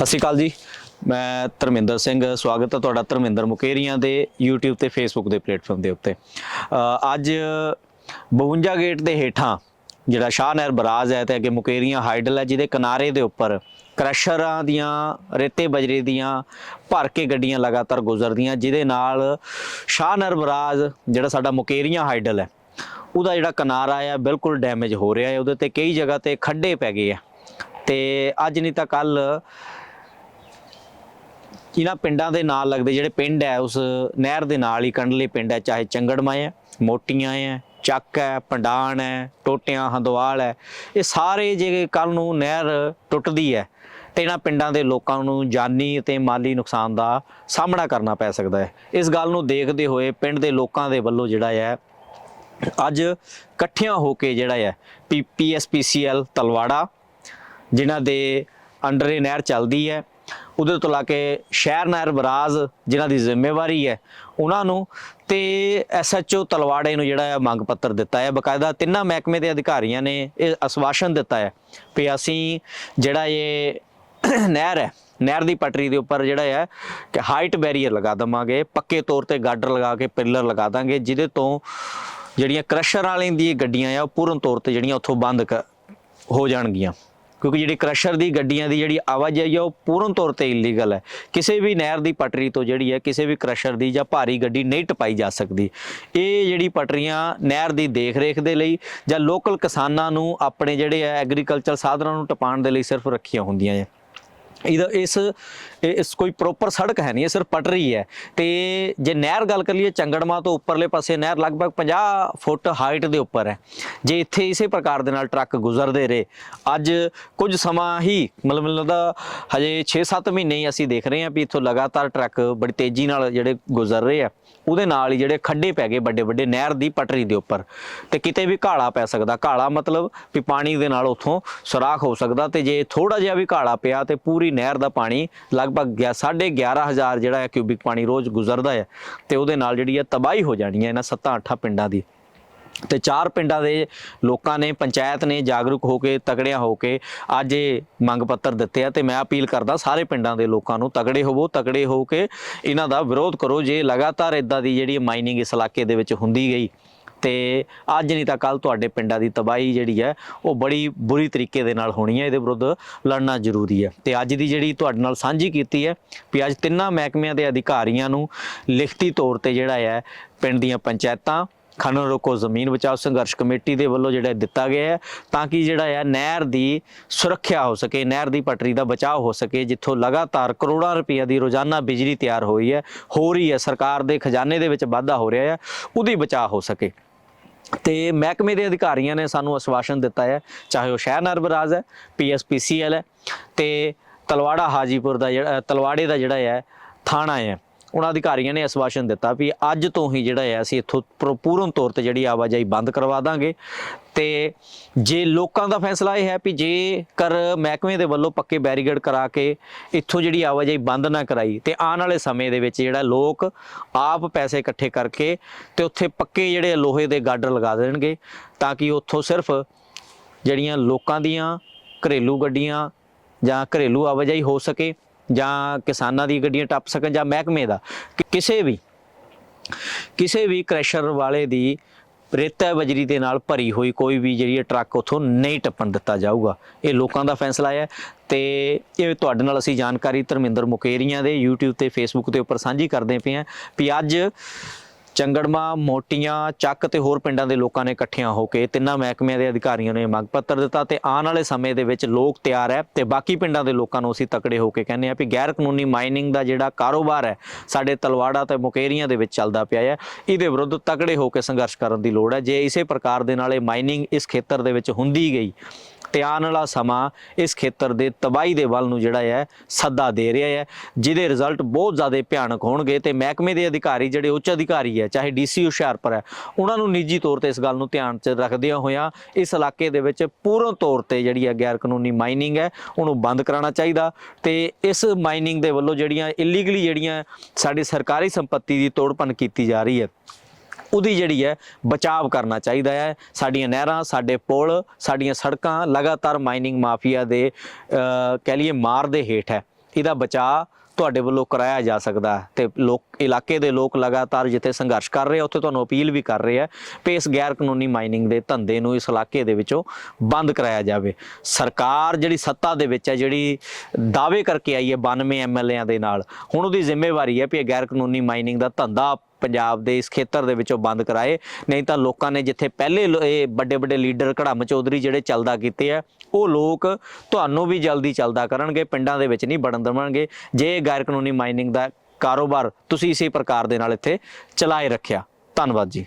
ਸਤਿ ਸ਼੍ਰੀ ਅਕਾਲ ਜੀ। ਮੈਂ ਧਰਮਿੰਦਰ ਸਿੰਘ, ਸਵਾਗਤ ਹੈ ਤੁਹਾਡਾ ਧਰਮਿੰਦਰ ਮੁਕੇਰੀਆਂ ਦੇ YouTube ਤੇ Facebook ਦੇ ਪਲੇਟਫਾਰਮ ਦੇ ਉੱਤੇ। ਅੱਜ 52 ਗੇਟ ਦੇ ਹੇਠਾਂ ਜਿਹੜਾ ਸ਼ਾਹ ਨਹਿਰ ਬਰਾਜ ਹੈ ਤੇ ਅੱਗੇ ਮੁਕੇਰੀਆਂ ਹਾਈਡਲ ਹੈ, ਜਿਹਦੇ ਕਿਨਾਰੇ ਦੇ ਉੱਪਰ ਕ੍ਰਸ਼ਰਾਂ ਦੀਆਂ, ਰੇਤੇ ਬਜਰੇ ਦੀਆਂ, ਭਰ ਕੇ ਗੱਡੀਆਂ ਲਗਾਤਾਰ ਗੁਜ਼ਰਦੀਆਂ, ਜਿਹਦੇ ਨਾਲ ਸ਼ਾਹ ਨਹਿਰ ਬਰਾਜ ਜਿਹੜਾ ਸਾਡਾ ਮੁਕੇਰੀਆਂ ਹਾਈਡਲ ਹੈ, ਉਹਦਾ ਜਿਹੜਾ ਕਿਨਾਰਾ ਆ, ਬਿਲਕੁਲ ਡੈਮੇਜ ਹੋ ਰਿਹਾ ਹੈ। ਉਹਦੇ ਤੇ ਕਈ ਜਗ੍ਹਾ ਤੇ ਖੱਡੇ ਪੈ ਗਏ ਆ। ਤੇ ਅੱਜ ਨਹੀਂ ਤਾਂ ਕੱਲ ਇਹਨਾਂ ਪਿੰਡਾਂ ਦੇ ਨਾਲ ਲੱਗਦੇ ਜਿਹੜੇ ਪਿੰਡ ਹੈ, ਉਸ ਨਹਿਰ ਦੇ ਨਾਲ ਹੀ ਕੰਢਲੇ ਪਿੰਡ ਹੈ, ਚਾਹੇ ਚੰਗੜਮਾ ਹੈ, ਮੋਟੀਆਂ ਹੈ, ਚੱਕ ਹੈ ਪੰਡਾਨ ਹੈ, ਟੋਟਿਆਂ, ਹੰਦਵਾਲ ਹੈ, ਇਹ ਸਾਰੇ ਜੇ ਕੱਲ ਨੂੰ ਨਹਿਰ ਟੁੱਟਦੀ ਹੈ, ਤੇ ਇਹਨਾਂ ਪਿੰਡਾਂ ਦੇ ਲੋਕਾਂ ਨੂੰ ਜਾਨੀ ਅਤੇ ਮਾਲੀ ਨੁਕਸਾਨ ਦਾ ਸਾਹਮਣਾ ਕਰਨਾ ਪੈ ਸਕਦਾ ਹੈ। ਇਸ ਗੱਲ ਨੂੰ ਦੇਖਦੇ ਹੋਏ ਪਿੰਡ ਦੇ ਲੋਕਾਂ ਦੇ ਵੱਲੋਂ ਜਿਹੜਾ ਹੈ, ਅੱਜ ਇਕੱਠਿਆਂ ਹੋ ਕੇ ਜਿਹੜਾ ਹੈ ਪੀਐਸਪੀਸੀਐਲ ਤਲਵਾੜਾ, ਜਿਨ੍ਹਾਂ ਦੇ ਅੰਡਰ ਇਹ ਨਹਿਰ ਚੱਲਦੀ ਹੈ ਉਧਰ ਤੋਂ ਲਾ ਕੇ ਸ਼ਹਿਰ, ਨਹਿਰ ਬਰਾਜ ਜਿਨ੍ਹਾਂ ਦੀ ਜ਼ਿੰਮੇਵਾਰੀ ਹੈ, ਉਹਨਾਂ ਨੂੰ ਤੇ ਐਸਐਚਓ ਤਲਵਾੜੇ ਨੂੰ ਜਿਹੜਾ ਹੈ ਮੰਗ ਪੱਤਰ ਦਿੱਤਾ ਹੈ। ਬਕਾਇਦਾ ਤਿੰਨਾਂ ਮਹਿਕਮੇ ਦੇ ਅਧਿਕਾਰੀਆਂ ਨੇ ਇਹ ਅਸਵਾਸ਼ਨ ਦਿੱਤਾ ਹੈ ਵੀ ਅਸੀਂ ਜਿਹੜਾ ਇਹ ਨਹਿਰ ਹੈ, ਨਹਿਰ ਦੀ ਪਟਰੀ ਦੇ ਉੱਪਰ ਜਿਹੜਾ ਹੈ ਕਿ ਹਾਈਟ ਬੈਰੀਅਰ ਲਗਾ ਦਵਾਂਗੇ, ਪੱਕੇ ਤੌਰ ਤੇ ਗਾਡਰ ਲਗਾ ਕੇ ਪਿੱਲਰ ਲਗਾ ਦਾਂਗੇ, ਜਿਹਦੇ ਤੋਂ ਜਿਹੜੀਆਂ ਕ੍ਰਸ਼ਰ ਵਾਲਿਆਂ ਦੀ ਗੱਡੀਆਂ ਆ, ਉਹ ਪੂਰਨ ਤੌਰ ਤੇ ਜਿਹੜੀਆਂ ਉੱਥੋਂ ਬੰਦ ਹੋ ਜਾਣਗੀਆਂ। ਕਿਉਂਕਿ ਜਿਹੜੀ ਕ੍ਰਸ਼ਰ ਦੀ ਗੱਡੀਆਂ ਦੀ ਜਿਹੜੀ ਆਵਾਜਾਈ ਆ ਉਹ ਪੂਰਨ ਤੌਰ ਤੇ ਇਲੀਗਲ ਹੈ। ਕਿਸੇ ਵੀ ਨਹਿਰ ਦੀ ਪਟੜੀ ਤੋਂ ਜਿਹੜੀ ਹੈ, ਕਿਸੇ ਵੀ ਕ੍ਰਸ਼ਰ ਦੀ ਜਾਂ ਭਾਰੀ ਗੱਡੀ ਨਹੀਂ ਟਪਾਈ ਜਾ ਸਕਦੀ। ਇਹ ਜਿਹੜੀ ਪਟੜੀਆਂ ਨਹਿਰ ਦੀ ਦੇਖ-ਰੇਖ ਦੇ ਲਈ ਜਾਂ ਲੋਕਲ ਕਿਸਾਨਾਂ ਨੂੰ ਆਪਣੇ ਜਿਹੜੇ ਆ ਐਗਰੀਕਲਚਰ ਸਾਧਨਾਂ ਨੂੰ ਟਪਾਉਣ ਦੇ ਲਈ ਸਿਰਫ ਰੱਖੀਆਂ ਹੁੰਦੀਆਂ ਹੈ ਇਹਦਾ ਇਸ ਇਹ- ਇਸ ਕੋਈ ਪ੍ਰੋਪਰ ਸੜਕ ਹੈ ਨਹੀਂ, ਇਹ ਸਿਰਫ ਪਟਰੀ ਹੈ ਤੇ ਜੇ ਨਹਿਰ ਗੱਲ ਕਰ ਲਈਏ, ਚੰਗੜਮਾ ਤੋਂ ਉੱਪਰਲੇ ਪਾਸੇ ਨਹਿਰ ਲਗਭਗ 50 ਫੁੱਟ ਹਾਈਟ ਦੇ ਉੱਪਰ ਹੈ। ਜੇ ਇੱਥੇ ਇਸੇ ਪ੍ਰਕਾਰ ਦੇ ਨਾਲ ਟਰੱਕ ਗੁਜ਼ਰਦੇ ਰਹੇ, ਅੱਜ ਕੁਝ ਸਮਾਂ ਹੀ ਮਤਲਬ ਮੈਨੂੰ ਲੱਗਦਾ ਹਜੇ 6-7 ਮਹੀਨੇ ਹੀ ਅਸੀਂ ਦੇਖ ਰਹੇ ਹਾਂ ਵੀ ਇੱਥੋਂ ਲਗਾਤਾਰ ਟਰੱਕ ਬੜੀ ਤੇਜ਼ੀ ਨਾਲ ਜਿਹੜੇ ਗੁਜ਼ਰ ਰਹੇ ਆ, ਉਹਦੇ ਨਾਲ ਹੀ ਜਿਹੜੇ ਖੱਡੇ ਪੈ ਗਏ ਵੱਡੇ ਵੱਡੇ ਨਹਿਰ ਦੀ ਪਟਰੀ ਦੇ ਉੱਪਰ। ਤੇ ਕਿਤੇ ਵੀ ਘਾਲਾ ਪੈ ਸਕਦਾ ਘਾਲਾ ਮਤਲਬ ਵੀ ਪਾਣੀ ਦੇ ਨਾਲ ਉੱਥੋਂ ਸੁਰਾਖ ਹੋ ਸਕਦਾ ਤੇ ਜੇ ਥੋੜਾ ਜਿਹਾ ਵੀ ਘਾਲਾ ਪਿਆ ਤੇ ਪੂਰੀ ਨਹਿਰ ਦਾ ਪਾਣੀ ਲੱਗ ਲਗਭਗ ਗਿਆ- ਸਾਢੇ 11000 ਜਿਹੜਾ ਹੈ ਕਿਊਬਿਕ ਪਾਣੀ ਰੋਜ਼ ਗੁਜ਼ਰਦਾ ਹੈ ਤੇ ਉਹਦੇ ਨਾਲ ਜਿਹੜੀ ਹੈ ਤਬਾਹੀ ਹੋ ਜਾਣੀ ਹੈ ਇਹਨਾਂ 7-8 ਪਿੰਡਾਂ ਦੀ। ਤੇ ਚਾਰ ਪਿੰਡਾਂ ਦੇ ਲੋਕਾਂ ਨੇ, ਪੰਚਾਇਤ ਨੇ ਜਾਗਰੂਕ ਹੋ ਕੇ ਤਗੜਿਆਂ ਹੋ ਕੇ ਅੱਜ ਇਹ ਮੰਗ ਪੱਤਰ ਦਿੱਤੇ ਆ ਤੇ ਮੈਂ ਅਪੀਲ ਕਰਦਾ ਸਾਰੇ ਪਿੰਡਾਂ ਦੇ ਲੋਕਾਂ ਨੂੰ ਤਗੜੇ ਹੋਵੋ ਤਗੜੇ ਹੋ ਕੇ ਇਹਨਾਂ ਦਾ ਵਿਰੋਧ ਕਰੋ। ਜੇ ਲਗਾਤਾਰ ਇਦਾਂ ਦੀ ਜਿਹੜੀ ਮਾਈਨਿੰਗ ਇਸ ਇਲਾਕੇ ਦੇ ਵਿੱਚ ਹੁੰਦੀ ਗਈ ਤੇ ਅੱਜ ਨਹੀਂ ਤਾਂ ਕੱਲ ਤੁਹਾਡੇ ਪਿੰਡਾਂ ਦੀ ਤਬਾਹੀ ਜਿਹੜੀ ਹੈ, ਉਹ ਬੜੀ ਬੁਰੀ ਤਰੀਕੇ ਦੇ ਨਾਲ ਹੋਣੀ ਹੈ, ਇਹਦੇ ਵਿਰੁੱਧ ਲੜਨਾ ਜ਼ਰੂਰੀ ਹੈ। ਤੇ ਅੱਜ ਦੀ ਜਿਹੜੀ ਤੁਹਾਡੇ ਨਾਲ ਸਾਂਝੀ ਕੀਤੀ ਹੈ ਵੀ ਅੱਜ ਤਿੰਨਾਂ ਮਹਿਕਮਿਆਂ ਦੇ ਅਧਿਕਾਰੀਆਂ ਨੂੰ ਲਿਖਤੀ ਤੌਰ ਤੇ ਜਿਹੜਾ ਹੈ, ਪਿੰਡ ਦੀਆਂ ਪੰਚਾਇਤਾਂ ਖਨਨ ਰੋਕੋ ਜ਼ਮੀਨ ਬਚਾਓ ਸੰਘਰਸ਼ ਕਮੇਟੀ ਦੇ ਵੱਲੋਂ ਜਿਹੜਾ ਦਿੱਤਾ ਗਿਆ ਹੈ, ਤਾਂ ਕਿ ਜਿਹੜਾ ਹੈ ਨਹਿਰ ਦੀ ਸੁਰੱਖਿਆ ਹੋ ਸਕੇ, ਨਹਿਰ ਦੀ ਪਟਰੀ ਦਾ ਬਚਾਅ ਹੋ ਸਕੇ, ਜਿੱਥੋਂ ਲਗਾਤਾਰ ਕਰੋੜਾਂ ਰੁਪਈਆ ਦੀ ਰੋਜ਼ਾਨਾ ਬਿਜਲੀ ਤਿਆਰ ਹੋਈ ਹੈ, ਹੋ ਰਹੀ ਹੈ, ਸਰਕਾਰ ਦੇ ਖਜ਼ਾਨੇ ਦੇ ਵਿੱਚ ਵਾਧਾ ਹੋ ਰਿਹਾ ਹੈ, ਉਹਦੀ ਬਚਾਅ ਹੋ ਸਕੇ। ਤੇ ਮਹਿਕਮੇ ਦੇ ਅਧਿਕਾਰੀਆਂ ਨੇ ਸਾਨੂੰ ਆਸ਼ਵਾਸਨ ਦਿੱਤਾ ਹੈ, ਚਾਹੇ ਉਹ ਸ਼ਹਿਰ ਨਰਬਰਾਜ ਹੈ ਪੀਐਸਪੀਸੀਐਲ ਹੈ ਤੇ ਤਲਵਾੜਾ ਹਾਜੀਪੁਰ ਦਾ ਜਿਹੜਾ, ਤਲਵਾੜੇ ਦਾ ਜਿਹੜਾ ਹੈ, ਥਾਣਾ ਹੈ। ਉਹਨਾਂ ਅਧਿਕਾਰੀਆਂ ਨੇ ਆਸ਼ਵਾਸਨ ਦਿੱਤਾ ਵੀ ਅੱਜ ਤੋਂ ਹੀ ਜਿਹੜਾ ਹੈ, ਅਸੀਂ ਇੱਥੋਂ ਪੂਰਨ ਤੌਰ ਤੇ ਜਿਹੜੀ ਆਵਾਜਾਈ ਬੰਦ ਕਰਵਾ ਦਾਂਗੇ। ਤੇ ਜੇ ਲੋਕਾਂ ਦਾ ਫੈਸਲਾ ਇਹ ਹੈ ਵੀ ਜੇਕਰ ਮਹਿਕਮੇ ਦੇ ਵੱਲੋਂ ਪੱਕੇ ਬੈਰੀਗੇਡ ਕਰਾ ਕੇ ਇੱਥੋਂ ਜਿਹੜੀ ਆਵਾਜਾਈ ਬੰਦ ਨਾ ਕਰਾਈ, ਤੇ ਆਉਣ ਵਾਲੇ ਸਮੇਂ ਦੇ ਵਿੱਚ ਜਿਹੜਾ ਲੋਕ ਆਪ ਪੈਸੇ ਇਕੱਠੇ ਕਰਕੇ ਤੇ ਉੱਥੇ ਪੱਕੇ ਜਿਹੜੇ ਲੋਹੇ ਦੇ ਗਾਡਰ ਲਗਾ ਦੇਣਗੇ, ਤਾਂ ਕਿ ਉੱਥੋਂ ਸਿਰਫ ਜਿਹੜੀਆਂ ਲੋਕਾਂ ਦੀਆਂ ਘਰੇਲੂ ਗੱਡੀਆਂ ਜਾਂ ਘਰੇਲੂ ਆਵਾਜਾਈ ਹੋ ਸਕੇ। ਜਾਂ ਕਿਸਾਨਾਂ ਦੀ ਗੱਡੀਆਂ ਟੱਪ ਸਕਣ ਜਾਂ ਮਹਿਕਮੇ ਦਾ ਕਿਸੇ ਵੀ ਕਿਸੇ ਵੀ ਕ੍ਰੈਸ਼ਰ ਵਾਲੇ ਦੀ ਰੇਤਾ ਬਜਰੀ ਦੇ ਨਾਲ ਭਰੀ ਹੋਈ ਕੋਈ ਵੀ ਜਿਹੜੀ ਇਹ ਟਰੱਕ ਉਥੋਂ ਨਹੀਂ ਟੱਪਣ ਦਿੱਤਾ ਜਾਊਗਾ। ਇਹ ਲੋਕਾਂ ਦਾ ਫੈਸਲਾ ਹੈ ਤੇ ਇਹ ਤੁਹਾਡੇ ਨਾਲ ਅਸੀਂ ਜਾਣਕਾਰੀ ਧਰਮਿੰਦਰ ਮੁਕੇਰੀਆਂ ਦੇ YouTube ਤੇ Facebook ਦੇ ਉੱਪਰ ਸਾਂਝੀ ਕਰਦੇ ਪਏ ਹਾਂ ਵੀ ਅੱਜ ਚੰਗੜਮਾ, ਮੋਟੀਆਂ, ਚੱਕ ਤੇ ਹੋਰ ਪਿੰਡਾਂ ਦੇ ਲੋਕਾਂ ਨੇ ਇਕੱਠਿਆਂ ਹੋ ਕੇ ਤਿੰਨਾਂ ਮਹਿਕਮਿਆਂ ਦੇ ਅਧਿਕਾਰੀਆਂ ਨੂੰ ਇਹ ਮੰਗ ਪੱਤਰ ਦਿੱਤਾ ਤੇ ਆਉਣ ਵਾਲੇ ਸਮੇਂ ਦੇ ਵਿੱਚ ਲੋਕ ਤਿਆਰ ਹੈ ਤੇ ਬਾਕੀ ਪਿੰਡਾਂ ਦੇ ਲੋਕਾਂ ਨੂੰ ਅਸੀਂ ਤਕੜੇ ਹੋ ਕੇ ਕਹਿੰਦੇ ਆ ਵੀ ਗੈਰ ਕਾਨੂੰਨੀ ਮਾਈਨਿੰਗ ਦਾ ਜਿਹੜਾ ਕਾਰੋਬਾਰ ਹੈ, ਸਾਡੇ ਤਲਵਾੜਾ ਤੇ ਮੁਕੇਰੀਆਂ ਦੇ ਵਿੱਚ ਚੱਲਦਾ ਪਿਆ ਹੈ, ਇਹਦੇ ਵਿਰੁੱਧ ਤਕੜੇ ਹੋ ਕੇ ਸੰਘਰਸ਼ ਕਰਨ ਦੀ ਲੋੜ ਹੈ। ਜੇ ਇਸੇ ਪ੍ਰਕਾਰ ਦੇ ਨਾਲ ਇਹ ਮਾਈਨਿੰਗ ਇਸ ਖੇਤਰ ਦੇ ਵਿੱਚ ਹੁੰਦੀ ਗਈ ਤੇ ਆਉਣ ਵਾਲਾ ਸਮਾਂ ਇਸ ਖੇਤਰ ਦੇ ਤਬਾਹੀ ਦੇ ਵੱਲ ਨੂੰ ਜਿਹੜਾ ਹੈ ਸੱਦਾ ਦੇ ਰਿਹਾ ਹੈ, ਜਿਹਦੇ ਰਿਜ਼ਲਟ ਬਹੁਤ ਜ਼ਿਆਦਾ ਭਿਆਨਕ ਹੋਣਗੇ ਤੇ ਮਹਿਕਮੇ ਦੇ ਅਧਿਕਾਰੀ ਜਿਹੜੇ ਉੱਚ ਅਧਿਕਾਰੀ ਹੈ, ਚਾਹੇ ਡੀਸੀ ਹੁਸ਼ਿਆਰਪੁਰ ਹੈ, ਉਹਨਾਂ ਨੂੰ ਨਿੱਜੀ ਤੌਰ ਤੇ ਇਸ ਗੱਲ ਨੂੰ ਧਿਆਨ 'ਚ ਰੱਖਦਿਆਂ ਹੋਇਆਂ ਇਸ ਇਲਾਕੇ ਦੇ ਵਿੱਚ ਪੂਰਨ ਤੌਰ ਤੇ ਜਿਹੜੀ ਹੈ ਗੈਰ ਕਾਨੂੰਨੀ ਮਾਈਨਿੰਗ ਹੈ, ਉਹਨੂੰ ਬੰਦ ਕਰਾਉਣਾ ਚਾਹੀਦਾ ਤੇ ਇਸ ਮਾਈਨਿੰਗ ਦੇ ਵੱਲੋਂ ਜਿਹੜੀਆਂ ਇਲੀਗਲੀ ਜਿਹੜੀਆਂ ਸਾਡੀ ਸਰਕਾਰੀ ਸੰਪਤੀ ਦੀ ਤੋੜਪਨ ਕੀਤੀ ਜਾ ਰਹੀ ਹੈ। ਉਹਦੀ ਜਿਹੜੀ ਹੈ, ਬਚਾਵ ਕਰਨਾ ਚਾਹੀਦਾ ਹੈ। ਸਾਡੀਆਂ ਨਹਿਰਾਂ, ਸਾਡੇ ਪੁਲ, ਸਾਡੀਆਂ ਸੜਕਾਂ ਲਗਾਤਾਰ ਮਾਈਨਿੰਗ ਮਾਫੀਆ ਦੇ ਕਹਿ ਲਈਏ ਮਾਰ ਦੇ ਹੇਠ ਹੈ। ਇਹਦਾ ਬਚਾਅ ਤੁਹਾਡੇ ਵੱਲੋਂ ਕਰਾਇਆ ਜਾ ਸਕਦਾ ਹੈ ਤੇ ਲੋਕ, ਇਲਾਕੇ ਦੇ ਲੋਕ ਲਗਾਤਾਰ ਜਿੱਥੇ ਸੰਘਰਸ਼ ਕਰ ਰਹੇ ਆ, ਉੱਥੇ ਤੁਹਾਨੂੰ ਅਪੀਲ ਵੀ ਕਰ ਰਹੇ ਆ ਕਿ ਇਸ ਗੈਰ ਕਾਨੂੰਨੀ ਮਾਈਨਿੰਗ ਦੇ ਧੰਦੇ ਨੂੰ ਇਸ ਇਲਾਕੇ ਦੇ ਵਿੱਚੋਂ ਬੰਦ ਕਰਾਇਆ ਜਾਵੇ। ਸਰਕਾਰ ਜਿਹੜੀ ਸੱਤਾ ਦੇ ਵਿੱਚ ਹੈ, ਜਿਹੜੀ ਦਾਅਵੇ ਕਰਕੇ ਆਈ ਹੈ 92 ਐਮਐਲਏਆਂ ਦੇ ਨਾਲ, ਹੁਣ ਉਹਦੀ ਜ਼ਿੰਮੇਵਾਰੀ ਹੈ ਕਿ ਇਹ ਗੈਰ ਕਾਨੂੰਨੀ ਮਾਈਨਿੰਗ ਦਾ ਧੰਦਾ ਪੰਜਾਬ ਦੇ ਇਸ ਖੇਤਰ ਦੇ ਵਿੱਚੋਂ ਬੰਦ ਕਰਾਏ। ਨਹੀਂ ਤਾਂ ਲੋਕਾਂ ਨੇ ਜਿੱਥੇ ਪਹਿਲੇ ਇਹ ਵੱਡੇ ਵੱਡੇ ਲੀਡਰ ਘੜਮ ਚੌਧਰੀ ਜਿਹੜੇ ਚੱਲਦਾ ਕੀਤੇ ਆ, ਉਹ ਲੋਕ ਤੁਹਾਨੂੰ ਵੀ ਜਲਦੀ ਚੱਲਦਾ ਕਰਨਗੇ, ਪਿੰਡਾਂ ਦੇ ਵਿੱਚ ਨਹੀਂ ਵੜਨ ਦੇਵਾਂਗੇ। ਜੇ ਗੈਰ ਕਾਨੂੰਨੀ ਮਾਈਨਿੰਗ ਦਾ ਕਾਰੋਬਾਰ ਤੁਸੀਂ ਇਸੇ ਪ੍ਰਕਾਰ ਦੇ ਨਾਲ ਇੱਥੇ ਚਲਾਏ ਰੱਖਿਆ। ਧੰਨਵਾਦ ਜੀ।